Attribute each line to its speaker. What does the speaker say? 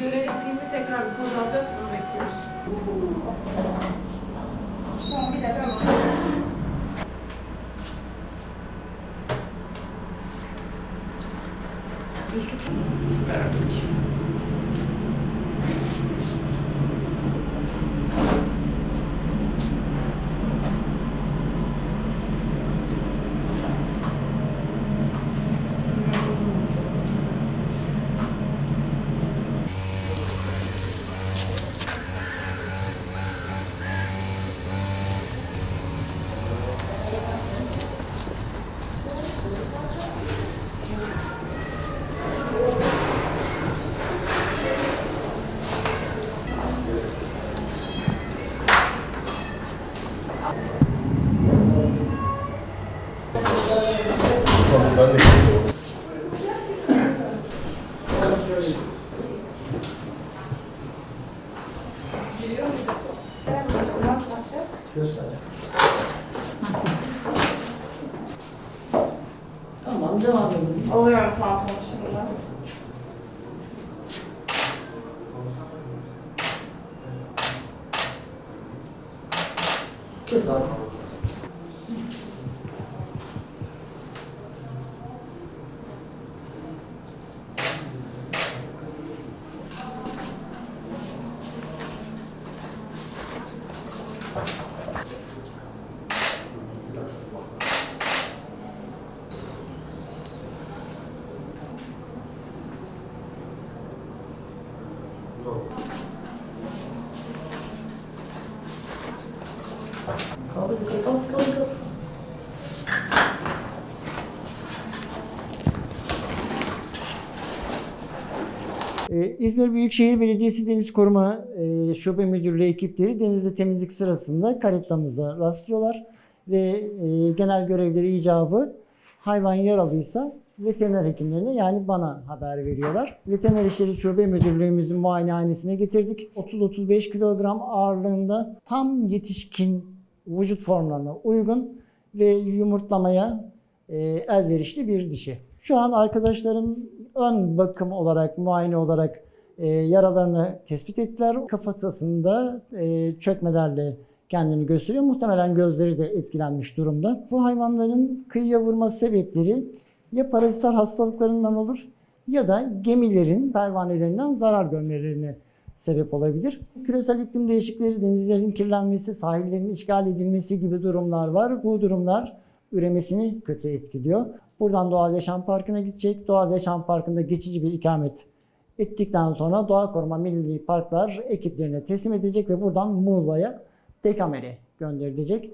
Speaker 1: görelim filmi tekrar bir poz alacağız mı bekliyoruz. Tamam bir dakika.
Speaker 2: Verdik.
Speaker 3: Ben de gidiyorum.
Speaker 4: Tamam devam edelim.
Speaker 1: Alıyorum tampon şimdi.
Speaker 4: Kes abi. 어, 거울 끄고
Speaker 5: Ee, İzmir Büyükşehir Belediyesi Deniz Koruma e, Şube Müdürlüğü ekipleri denizde temizlik sırasında karetamıza rastlıyorlar ve e, genel görevleri icabı hayvan yaralıysa veteriner hekimlerine yani bana haber veriyorlar. Veteriner İşleri Şube Müdürlüğümüzün muayenehanesine getirdik. 30-35 kilogram ağırlığında tam yetişkin vücut formlarına uygun ve yumurtlamaya e, elverişli bir dişi. Şu an arkadaşlarım ön bakım olarak, muayene olarak e, yaralarını tespit ettiler. Kafatasında e, çökmelerle kendini gösteriyor. Muhtemelen gözleri de etkilenmiş durumda. Bu hayvanların kıyıya vurma sebepleri ya parazitar hastalıklarından olur ya da gemilerin pervanelerinden zarar görmelerine sebep olabilir. Küresel iklim değişiklikleri, denizlerin kirlenmesi, sahillerin işgal edilmesi gibi durumlar var. Bu durumlar üremesini kötü etkiliyor. Buradan Doğal Yaşam Parkı'na gidecek. Doğal Yaşam Parkı'nda geçici bir ikamet ettikten sonra Doğa Koruma Milli Parklar ekiplerine teslim edecek ve buradan Muğla'ya Dekamer'e gönderilecek.